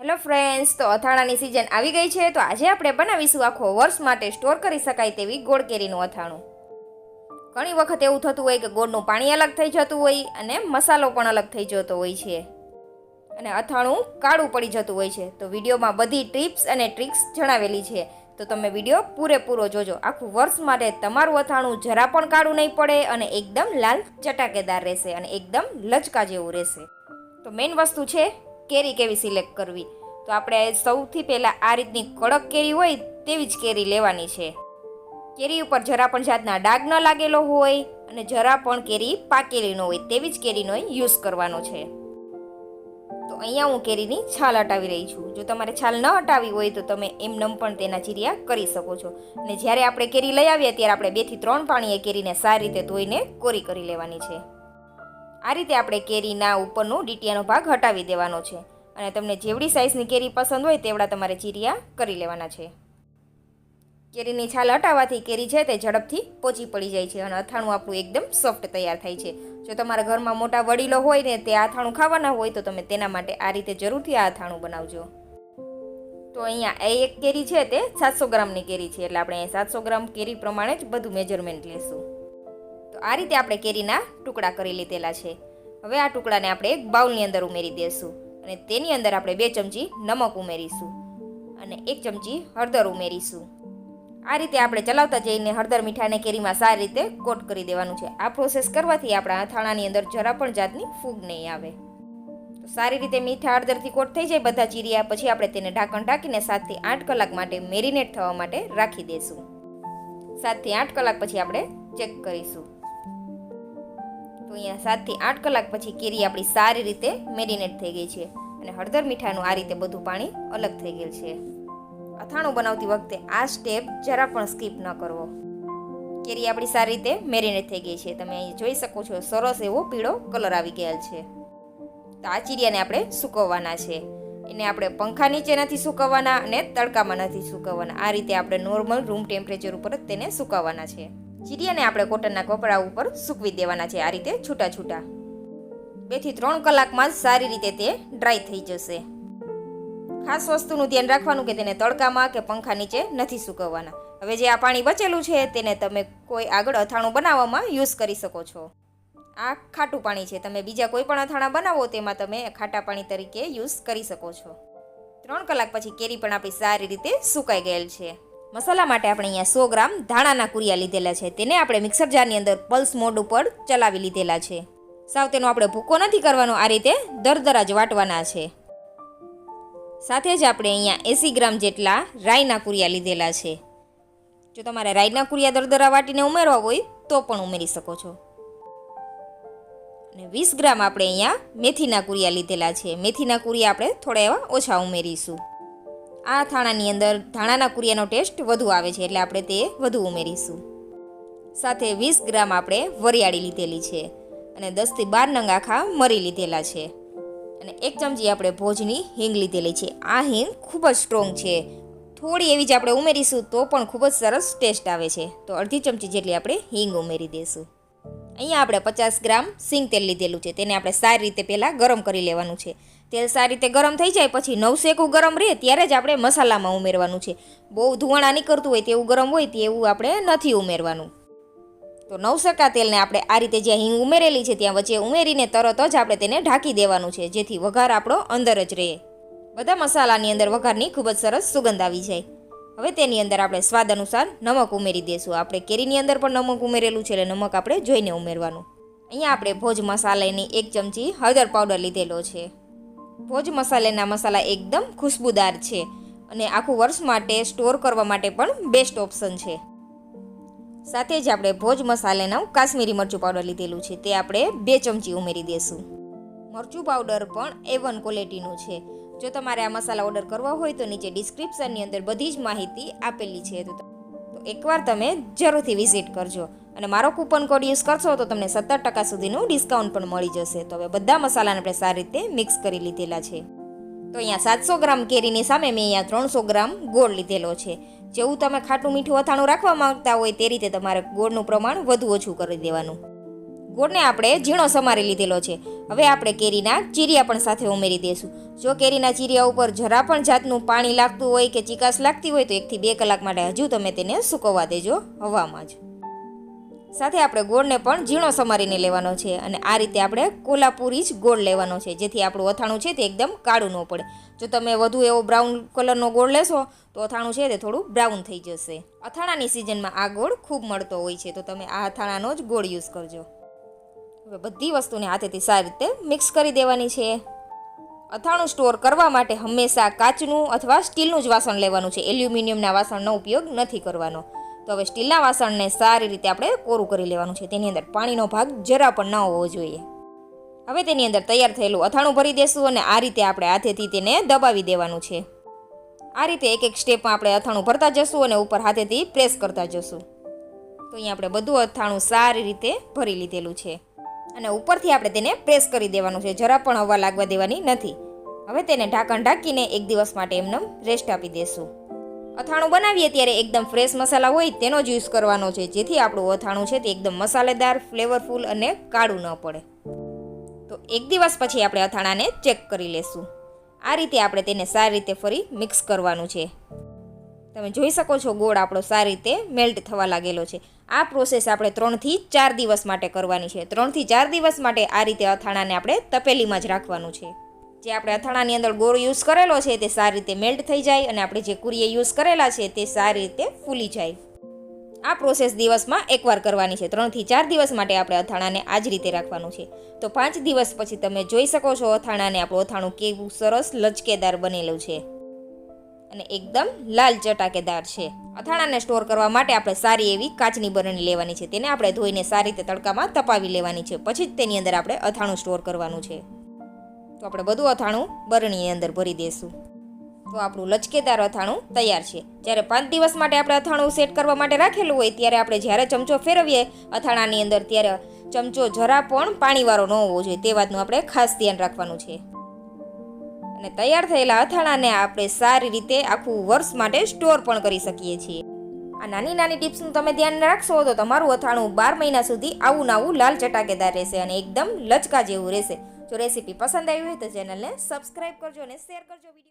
Hello friends તો અથાણાની season આવી ગઈ છે, તો આજે આપણે બનાવીશું આખો વર્ષ માટે સ્ટોર કરી શકાય તેવી ગોળ કેરીનું અથાણું. ઘણી વખત એવું થતું હોય કે ગોળનું પાણી અલગ થઈ જતું હોય અને મસાલો પણ અલગ થઈ જતો હોય છે. અને અથાણું કાળું પડી જતું હોય છે, તો વિડીયોમાં બધી ટિપ્સ અને ટ્રિક્સ જણાવેલી છે. તો તમે વીડિયો પૂરેપૂરો જોજો. આખું વર્ષ માટે તમારું અથાણું જરા પણ કાળું નહીં પડે અને એકદમ લાલ ચટાકેદાર રહેશે અને એકદમ લચકા જેવું રહેશે. તો મેઇન વસ્તુ છે કેરી કેવી સિલેક્ટ કરવી? તો આપણે સૌથી પહેલાં આ રીતની કડક કેરી હોય તેવી જ કેરી લેવાની છે. કેરી ઉપર જરા પણ જાતના ડાઘ ન લાગેલો હોય અને જરા પણ કેરી પાકેલી ન હોય તેવી જ કેરીનો યુઝ કરવાનો છે. તો અહીંયા હું કેરીની છાલ હટાવી રહી છું. જો તમારે છાલ ન હટાવી હોય તો તમે એમનેમ પણ તેના ચીરિયા કરી શકો છો. અને જ્યારે આપણે કેરી લઈ આવીએ ત્યારે આપણે બેથી ત્રણ પાણીએ કેરીને સારી રીતે ધોઈને કોરી કરી લેવાની છે. આ રીતે આપણે કેરીના ઉપરનો ડીટીયાનો ભાગ હટાવી દેવાનો છે અને તમને જેવડી સાઇઝની કેરી પસંદ હોય તેવડા તમારે ચીરિયા કરી લેવાના છે. કેરીની છાલ હટાવવાથી કેરી છે તે ઝડપથી પોચી પડી જાય છે અને અથાણું આપણું એકદમ સોફ્ટ તૈયાર થાય છે. જો તમારા ઘરમાં મોટા વડીલો હોય ને તે અથાણું ખાવાના હોય તો તમે તેના માટે આ રીતે જરૂરથી આ અથાણું બનાવજો. તો અહીંયા એ એક કેરી છે તે સાતસો ગ્રામની કેરી છે એટલે આપણે સાતસો ગ્રામ કેરી પ્રમાણે જ બધું મેજરમેન્ટ લેશું. તો આ રીતે આપણે કેરીના ટુકડા કરી લીધેલા છે. હવે આ ટુકડાને આપણે એક બાઉલની અંદર ઉમેરી દઈશું અને તેની અંદર આપણે બે ચમચી નમક ઉમેરીશું અને એક ચમચી હળદર ઉમેરીશું. આ રીતે આપણે ચલાવતા જઈને હળદર મીઠાને કેરીમાં સારી રીતે કોટ કરી દેવાનું છે. આ પ્રોસેસ કરવાથી આપણા અથાણાની અંદર જરા પણ જાતની ફૂગ નહીં આવે. તો સારી રીતે મીઠા હળદરથી કોટ થઈ જાય, બધા ચીરિયા પછી આપણે તેને ઢાંકણ ઢાંકીને સાતથી આઠ કલાક માટે મેરિનેટ થવા માટે રાખી દઈશું સાતથી આઠ કલાક પછી આપણે ચેક કરીશું. તો અહીંયા સાતથી આઠ કલાક પછી કેરી આપણી સારી રીતે મેરિનેટ થઈ ગઈ છે અને હળદર મીઠાનું આ રીતે બધું પાણી અલગ થઈ ગયેલ છે. અથાણું બનાવતી વખતે આ સ્ટેપ જરા પણ સ્કીપ ન કરવો. કેરી આપણી સારી રીતે મેરિનેટ થઈ ગઈ છે. તમે અહીં જોઈ શકો છો, સરસ એવો પીળો કલર આવી ગયેલ છે. તો આ ચીરિયાને આપણે સૂકવવાના છે. એને આપણે પંખા નીચે નથી સૂકવવાના અને તડકામાં નથી સૂકવવાના. આ રીતે આપણે નોર્મલ રૂમ ટેમ્પરેચર ઉપર જ તેને સૂકવવાના છે. ચીરિયાને આપણે કોટનના કપડા ઉપર સૂકવી દેવાના છે આ રીતે છૂટા છૂટા. બેથી ત્રણ કલાકમાં જ સારી રીતે તે ડ્રાય થઈ જશે. ખાસ વસ્તુનું ધ્યાન રાખવાનું કે તેને તડકામાં કે પંખા નીચે નથી સૂકવવાના. હવે જે આ પાણી બચેલું છે તેને તમે કોઈ આગળ અથાણું બનાવવામાં યુઝ કરી શકો છો. આ ખાટું પાણી છે. તમે બીજા કોઈ પણ અથાણા બનાવો તેમાં તમે ખાટા પાણી તરીકે યુઝ કરી શકો છો. ત્રણ કલાક પછી કેરી પણ આપણી સારી રીતે સુકાઈ ગયેલ છે. મસાલા માટે આપણે અહીંયા સો ગ્રામ ધાણાના કુરિયા લીધેલા છે. તેને આપણે મિક્સર જારની અંદર પલ્સ મોડ ઉપર ચલાવી લીધેલા છે. સાવ તેનો આપણે ભૂકો નથી કરવાનો, આ રીતે દરદરા જ વાટવાના છે. સાથે જ આપણે અહીંયા એંસી ગ્રામ જેટલા રાઈના કુરિયા લીધેલા છે. જો તમારે રાઈના કુરિયા દરદરા વાટીને ઉમેરવા હોય તો પણ ઉમેરી શકો છો. અને વીસ ગ્રામ આપણે અહીંયા મેથીના કુરિયા લીધેલા છે. મેથીના કુરિયા આપણે થોડા એવા ઓછા ઉમેરીશું. આ થાણાની અંદર ધાણાના કુરિયાનો ટેસ્ટ વધુ આવે છે એટલે આપણે તે વધુ ઉમેરીશું. સાથે વીસ ગ્રામ આપણે વરિયાળી લીધેલી છે અને દસથી બાર નંગ આખા મરી લીધેલા છે. અને એક ચમચી આપણે ભોજની હિંગ લીધેલી છે. આ હિંગ ખૂબ જ સ્ટ્રોંગ છે. થોડી એવી જ આપણે ઉમેરીશું તો પણ ખૂબ જ સરસ ટેસ્ટ આવે છે. તો અડધી ચમચી જેટલી આપણે હિંગ ઉમેરી દઈશું. અહીંયા આપણે પચાસ ગ્રામ સિંગ તેલ લીધેલું છે. તેને આપણે સારી રીતે પહેલાં ગરમ કરી લેવાનું છે. તેલ સારી રીતે ગરમ થઈ જાય, પછી નવસેકું ગરમ રહે, ત્યારે જ આપણે મસાલામાં ઉમેરવાનું છે. બહુ ધુવાણા નીકળતું હોય તેવું ગરમ હોય તેવું આપણે નથી ઉમેરવાનું. તો નવસકા તેલને આપણે આ રીતે જ્યાં હિંગ ઉમેરેલી છે ત્યાં વચ્ચે ઉમેરીને તરત જ આપણે તેને ઢાંકી દેવાનું છે, જેથી વઘાર આપણો અંદર જ રહે. બધા મસાલાની અંદર વઘારની ખૂબ જ સરસ સુગંધ આવી જાય. હવે તેની અંદર આપણે સ્વાદ અનુસાર નમક ઉમેરી દઈશું આપણે કેરીની અંદર પણ નમક ઉમેરેલું છે એટલે નમક આપણે જોઈને ઉમેરવાનું. અહીંયા આપણે ભોજ મસાલાની એક ચમચી હળદર પાવડર લીધેલો છે. ભોજ મસાલેના મસાલા એકદમ ખુશ્બુદાર છે અને આખું વર્ષ માટે સ્ટોર કરવા માટે પણ બેસ્ટ ઓપ્શન છે. સાથે જ આપણે ભોજ મસાલેનું કાશ્મીરી મરચું પાવડર લીધેલું છે. તે આપણે બે ચમચી ઉમેરી દઈશું મરચું પાવડર પણ એ વન ક્વોલિટીનું છે. જો તમારે આ મસાલા ઓર્ડર કરવા હોય તો નીચે ડિસ્ક્રિપ્શનની અંદર બધી જ માહિતી આપેલી છે. તો એકવાર તમે જરૂરથી વિઝિટ કરજો. અને મારો કૂપન કોડ યુઝ કરશો તો તમને સત્તર ટકા સુધીનું ડિસ્કાઉન્ટ પણ મળી જશે. તો હવે બધા મસાલાને આપણે સારી રીતે મિક્સ કરી લીધેલા છે. તો અહીંયા સાતસો ગ્રામ કેરીની સામે મેં અહીંયા ત્રણસો ગ્રામ ગોળ લીધેલો છે. જેવું તમે ખાટું મીઠું અથાણું રાખવા માંગતા હોય તે રીતે તમારે ગોળનું પ્રમાણ વધુ ઓછું કરી દેવાનું. ગોળને આપણે ઝીણો સમારી લીધેલો છે. હવે આપણે કેરીના ચીરિયા પણ સાથે ઉમેરી દઈશું. જો કેરીના ચીરિયા ઉપર જરા પણ જાતનું પાણી લાગતું હોય કે ચિકાસ લાગતી હોય તો એકથી બે કલાક માટે હજુ તમે તેને સૂકવવા દેજો હવામાં જ. સાથે આપણે ગોળને પણ ઝીણો સમારીને લેવાનો છે અને આ રીતે આપણે કોલ્હાપુરી જ ગોળ લેવાનો છે. જેથી આપણું અથાણું છે તે એકદમ કાળું ન પડે. જો તમે વધુ એવો બ્રાઉન કલરનો ગોળ લેશો, તો અથાણું છે તે થોડું બ્રાઉન થઈ જશે. અથાણાની સિઝનમાં આ ગોળ ખૂબ મળતો હોય છે, તો તમે આ અથાણાનો જ ગોળ યુઝ કરજો. હવે બધી વસ્તુને હાથેથી સારી રીતે મિક્સ કરી દેવાની છે. અથાણું સ્ટોર કરવા માટે હંમેશા કાચનું અથવા સ્ટીલનું જ વાસણ લેવાનું છે. એલ્યુમિનિયમના વાસણનો ઉપયોગ નથી કરવાનો. તો હવે સ્ટીલના વાસણને સારી રીતે આપણે કોરું કરી લેવાનું છે. તેની અંદર પાણીનો ભાગ જરા પણ ન હોવો જોઈએ. હવે તેની અંદર તૈયાર થયેલું અથાણું ભરી દેશું અને આ રીતે આપણે હાથેથી તેને દબાવી દેવાનું છે. આ રીતે એક એક સ્ટેપમાં આપણે અથાણું ભરતા જશું અને ઉપર હાથેથી પ્રેસ કરતા જશું. તો અહીંયા આપણે બધું અથાણું સારી રીતે ભરી લીધેલું છે. અને ઉપરથી આપણે તેને પ્રેસ કરી દેવાનું છે. જરા પણ હવા લાગવા દેવાની નથી. હવે તેને ઢાંકણ ઢાંકીને એક દિવસ માટે એમને રેસ્ટ આપી દેશું. અથાણું બનાવીએ ત્યારે એકદમ ફ્રેશ મસાલા હોય તેનો જ યુઝ કરવાનો છે. જેથી આપણું અથાણું છે તે એકદમ મસાલેદાર ફ્લેવરફુલ અને કાળું ન પડે. તો એક દિવસ પછી આપણે અથાણાને ચેક કરી લેશું. આ રીતે આપણે તેને સારી રીતે ફરી મિક્સ કરવાનું છે. તમે જોઈ શકો છો ગોળ આપણો સારી રીતે મેલ્ટ થવા લાગેલો છે. આ પ્રોસેસ આપણે ત્રણથી ચાર દિવસ માટે કરવાની છે. ત્રણથી ચાર દિવસ માટે આ રીતે અથાણાને આપણે તપેલીમાં જ રાખવાનું છે. જે આપણે અથાણાની અંદર ગોળ યુઝ કરેલો છે તે સારી રીતે મેલ્ટ થઈ જાય અને આપણે જે કુરીએ યુઝ કરેલા છે તે સારી રીતે ફૂલી જાય. આ પ્રોસેસ દિવસમાં એકવાર કરવાની છે. ત્રણથી ચાર દિવસ માટે આપણે અથાણાને આ જ રીતે રાખવાનું છે. તો પાંચ દિવસ પછી તમે જોઈ શકો છો અથાણાને આપણું અથાણું કેવું સરસ લચકેદાર બનેલું છે. અને એકદમ લાલ ચટાકેદાર છે. અથાણાને સ્ટોર કરવા માટે આપણે સારી એવી કાચની બરણી લેવાની છે. તેને આપણે ધોઈને સારી રીતે તડકામાં તપાવી લેવાની છે. પછી જ તેની અંદર આપણે અથાણું સ્ટોર કરવાનું છે. તો આપણે બધું અથાણું બરણીની અંદર ભરી દઈશું તો આપણું લચકેદાર અથાણું તૈયાર છે. જ્યારે પાંચ દિવસ માટે આપણે અથાણું સેટ કરવા માટે રાખેલું હોય, ત્યારે આપણે જ્યારે ચમચો ફેરવીએ અથાણાની અંદર, ત્યારે ચમચો જરા પણ પાણીવાળો ન હોવો જોઈએ. તે વાતનું આપણે ખાસ ધ્યાન રાખવાનું છે. અને તૈયાર થયેલા અથાણાને આપણે સારી રીતે આખું વર્ષ માટે સ્ટોર પણ કરી શકીએ છીએ. આ નાની નાની ટિપ્સનું તમે ધ્યાન રાખશો તો તમારું અથાણું બાર મહિના સુધી આવું નાવું લાલ ચટાકેદાર રહેશે અને એકદમ લચકા જેવું રહેશે. જો રેસીપી પસંદ આવી હોય તો ચેનલને સબસ્ક્રાઈબ કરજો અને શેર કરજો વીડિયો